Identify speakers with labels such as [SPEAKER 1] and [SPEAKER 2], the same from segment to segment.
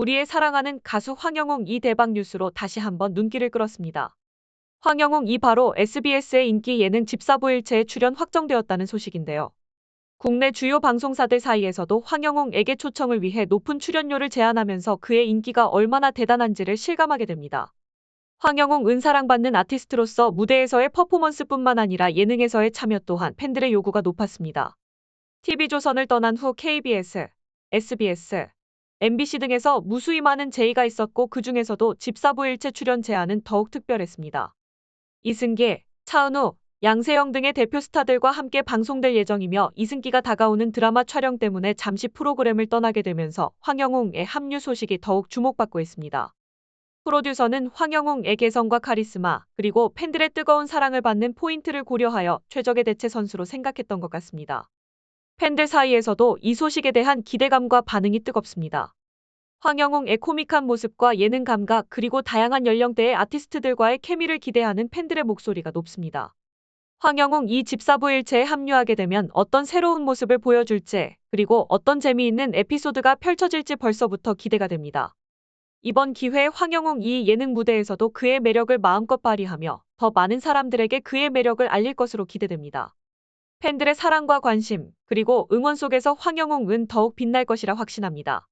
[SPEAKER 1] 우리의 사랑하는 가수 황영웅 이 대박 뉴스로 다시 한번 눈길을 끌었습니다. 황영웅 이 바로 SBS의 인기 예능 집사부일체에 출연 확정되었다는 소식인데요. 국내 주요 방송사들 사이에서도 황영웅에게 초청을 위해 높은 출연료를 제안하면서 그의 인기가 얼마나 대단한지를 실감하게 됩니다. 황영웅 은 사랑받는 아티스트로서 무대에서의 퍼포먼스뿐만 아니라 예능에서의 참여 또한 팬들의 요구가 높았습니다. TV조선을 떠난 후 KBS, SBS, MBC 등에서 무수히 많은 제의가 있었고 그 중에서도 집사부 일체 출연 제안은 더욱 특별했습니다. 이승기, 차은우, 양세형 등의 대표 스타들과 함께 방송될 예정이며 이승기가 다가오는 드라마 촬영 때문에 잠시 프로그램을 떠나게 되면서 황영웅의 합류 소식이 더욱 주목받고 있습니다. 프로듀서는 황영웅의 개성과 카리스마, 그리고 팬들의 뜨거운 사랑을 받는 포인트를 고려하여 최적의 대체 선수로 생각했던 것 같습니다. 팬들 사이에서도 이 소식에 대한 기대감과 반응이 뜨겁습니다. 황영웅의 코믹한 모습과 예능 감각 그리고 다양한 연령대의 아티스트들과의 케미를 기대하는 팬들의 목소리가 높습니다. 황영웅 이 집사부일체에 합류하게 되면 어떤 새로운 모습을 보여줄지 그리고 어떤 재미있는 에피소드가 펼쳐질지 벌써부터 기대가 됩니다. 이번 기회에 황영웅 이 예능 무대에서도 그의 매력을 마음껏 발휘하며 더 많은 사람들에게 그의 매력을 알릴 것으로 기대됩니다. 팬들의 사랑과 관심, 그리고 응원 속에서 황영웅은 더욱 빛날 것이라 확신합니다.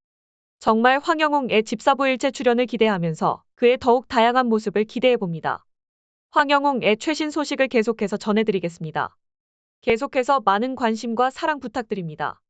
[SPEAKER 1] 정말 황영웅의 집사부일체 출연을 기대하면서 그의 더욱 다양한 모습을 기대해봅니다. 황영웅의 최신 소식을 계속해서 전해드리겠습니다. 계속해서 많은 관심과 사랑 부탁드립니다.